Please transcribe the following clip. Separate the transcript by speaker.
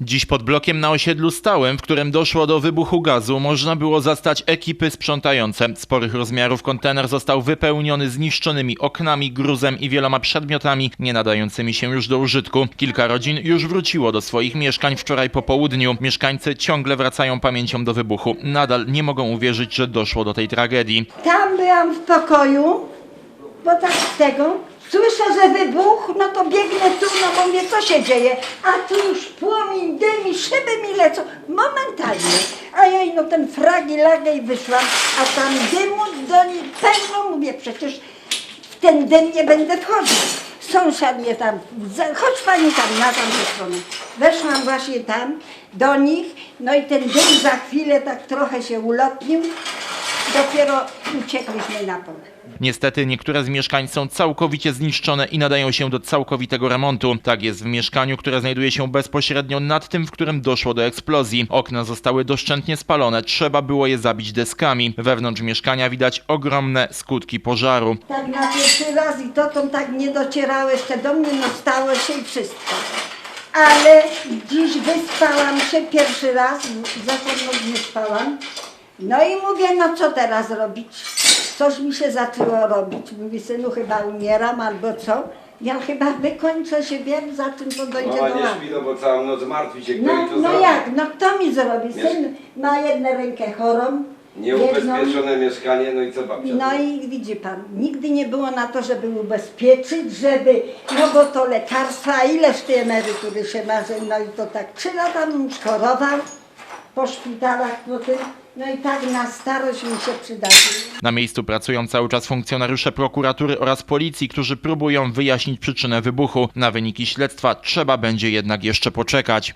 Speaker 1: Dziś pod blokiem na osiedlu stałym, w którym doszło do wybuchu gazu, można było zastać ekipy sprzątające. Sporych rozmiarów kontener został wypełniony zniszczonymi oknami, gruzem i wieloma przedmiotami nie nadającymi się już do użytku. Kilka rodzin już wróciło do swoich mieszkań wczoraj po południu. Mieszkańcy ciągle wracają pamięcią do wybuchu. Nadal nie mogą uwierzyć, że doszło do tej tragedii.
Speaker 2: Tam byłam w pokoju, bo tak z tego. Słyszę, że wybuch, no to biegnę tu, no mówię, co się dzieje? A tu już płomień, dym i szyby mi lecą. Momentalnie. A ja no ten fragi lagę i wyszłam, a tam dymu do niej pełno, mówię, przecież w ten dym nie będę wchodzić. Sąsiad mnie tam, chodź pani tam na tamtą stronę. Weszłam właśnie tam do nich, no i ten dym za chwilę tak trochę się ulotnił. Dopiero uciekliśmy na pole.
Speaker 1: Niestety niektóre z mieszkań są całkowicie zniszczone i nadają się do całkowitego remontu. Tak jest w mieszkaniu, które znajduje się bezpośrednio nad tym, w którym doszło do eksplozji. Okna zostały doszczętnie spalone, trzeba było je zabić deskami. Wewnątrz mieszkania widać ogromne skutki pożaru.
Speaker 2: Tak na pierwszy raz i dotąd tak nie docierało jeszcze do mnie, no stało się i wszystko. Ale dziś wyspałam się pierwszy raz, noc nie spałam. No i mówię, no co teraz robić? Coś mi się zaczęło robić. Mówi, synu, chyba umieram albo co? Ja chyba wykończę się, wiem za czym to dojdzie
Speaker 3: Mama
Speaker 2: do
Speaker 3: nie śpi, no bo całą noc martwi się, kto
Speaker 2: No,
Speaker 3: jej to
Speaker 2: no
Speaker 3: zrobi.
Speaker 2: jak, no kto mi zrobi?
Speaker 3: Wiesz-
Speaker 2: Syn ma jedną rękę chorą, jedną,
Speaker 3: Nieubezpieczone mieszkanie, no i co babcia?
Speaker 2: no i widzi pan, nigdy nie było na to, żeby ubezpieczyć, żeby, no bo to lekarstwa, ileż tej emerytury się ma, że no i to tak trzy lata bym chorował po szpitalach, po tym, no i tak na starość mi się przydarzyło.
Speaker 1: Na miejscu pracują cały czas funkcjonariusze prokuratury oraz policji, którzy próbują wyjaśnić przyczynę wybuchu. Na wyniki śledztwa trzeba będzie jednak jeszcze poczekać.